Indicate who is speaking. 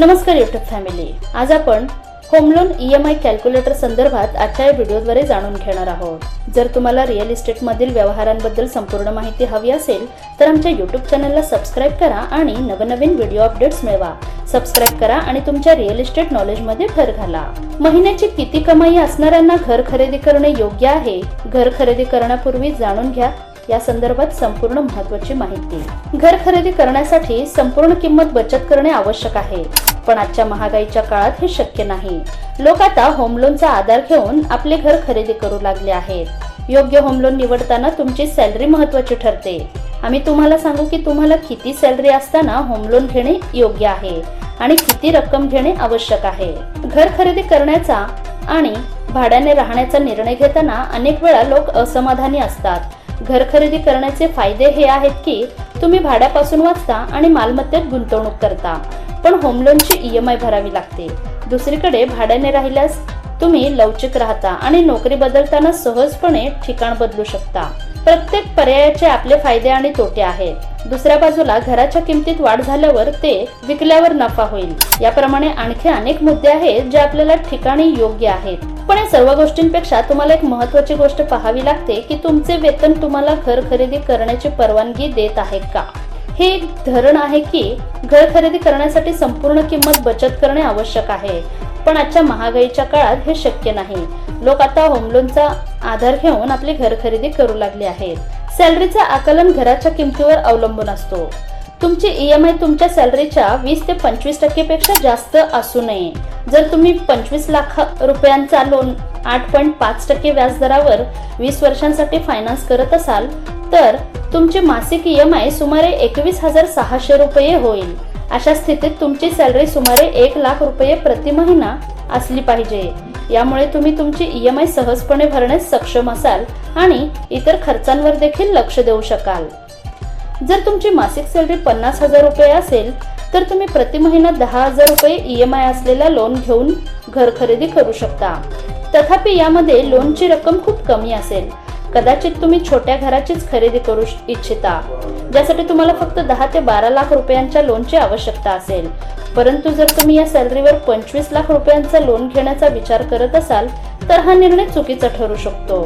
Speaker 1: नमस्कार YouTube family. आज आपण home loan E M I calculator संदर्भात आजच्या या व्हिडिओद्वारे जाणून घेणार आहोत. जर तुम्हाला रिअल इस्टेटमधील व्यवहारांबद्दल संपूर्ण माहिती हवी असेल तर आमच्या युट्यूब चॅनलला सबस्क्राईब करा आणि नवनवीन व्हिडिओ अपडेट्स मिळवा. सबस्क्राईब करा आणि तुमच्या रिअल इस्टेट नॉलेजमध्ये भर घाला. महिन्याची किती कमाई असणाऱ्यांना घर खरेदी करणे योग्य आहे? घर खरेदी करण्यापूर्वी जाणून घ्या. या संदर्भात संपूर्ण महत्वाची माहिती. घर खरेदी करण्यासाठी संपूर्ण किंमत बचत करणे आवश्यक आहे. पण आजच्या महागाईच्या काळात हे शक्य नाही. लोक आता होम लोनचा आधार घेऊन आपले घर खरेदी करू लागले आहेत. योग्य होम लोन निवडताना तुमची सॅलरी महत्वाची ठरते. आम्ही तुम्हाला सांगू की तुम्हाला किती सॅलरी असताना होम लोन घेणे योग्य आहे आणि किती रक्कम घेणे आवश्यक आहे. घर खरेदी करण्याचा आणि भाड्याने राहण्याचा निर्णय घेताना अनेक वेळा लोक असमाधानी असतात. घर खरेदी करण्याचे फायदे हे आहेत की तुम्ही भाड्यापासून वाचता आणि मालमत्तेत गुंतवणूक करता. पण होम लोनची ई एम आय भरावी लागते. दुसरीकडे भाड्याने राहिल्यास तुम्ही लवचिक राहता आणि नोकरी बदलताना सहजपणे ठिकाण बदलू शकता. प्रत्येक पर्यायाचे आपले फायदे आणि तोटे आहेत. दुसऱ्या बाजूला घराच्या किमतीत वाढ झाल्यावर ते विकल्यावर नफा होईल. याप्रमाणे आणखी अनेक मुद्दे आहेत जे आपल्याला ठिकाणी योग्य आहेत. पण या सर्व गोष्टींपेक्षा तुम्हाला एक महत्वाची गोष्ट पाहावी लागते की तुमचे वेतन तुम्हाला घर खरेदी करण्याची परवानगी देत आहे का? हे एक धरण आहे की घर खरेदी करण्यासाठी संपूर्ण किंमत बचत करणे आवश्यक आहे. पण आजच्या महागाईच्या काळात हे शक्य नाही. लोक आता होम लोनचा आधार घेऊन आपली घर खरेदी करू लागले आहेत. सॅलरीचा आकलन घराच्या किमतीवर अवलंबून असतो. तुमची ई एम आय तुमच्या सॅलरीच्या वीस ते पंचवीस टक्केपेक्षा जास्त असू नये. जर तुम्ही पंचवीस लाख रुपयांचा लोन आठ पॉईंट पाच टक्के व्याजदरावर वीस वर्षांसाठी फायनान्स करत असाल तर तुमची मासिक ई एम आय सुमारे एकवीस हजार सहाशे रुपये होईल. अशा स्थितीत तुमची सॅलरी सुमारे एक लाख रुपये प्रति महिना असली पाहिजे. यामुळे तुम्ही तुमची ई एम आय सहजपणे भरण्यास सक्षम असाल. आणि इतर खर्चांवर देखील लक्ष देऊ शकाल. जर तुमची मासिक सॅलरी पन्नास हजार रुपये असेल तर तुम्ही प्रति महिना दहा हजार रुपये ई एम आय असलेला लोन घेऊन घर खरेदी करू शकता. तथापि यामध्ये लोनची रक्कम खूप कमी असेल. कदाचित तुम्ही छोट्या घराचीच खरेदी करू इच्छिता ज्यासाठी तुम्हाला फक्त दहा ते बारा लाख रुपयांच्या लोनची आवश्यकता असेल. परंतु जर तुम्ही या सॅलरीवर पंचवीस लाख रुपयांचा लोन घेण्याचा विचार करत असाल तर हा निर्णय चुकीचा ठरू शकतो.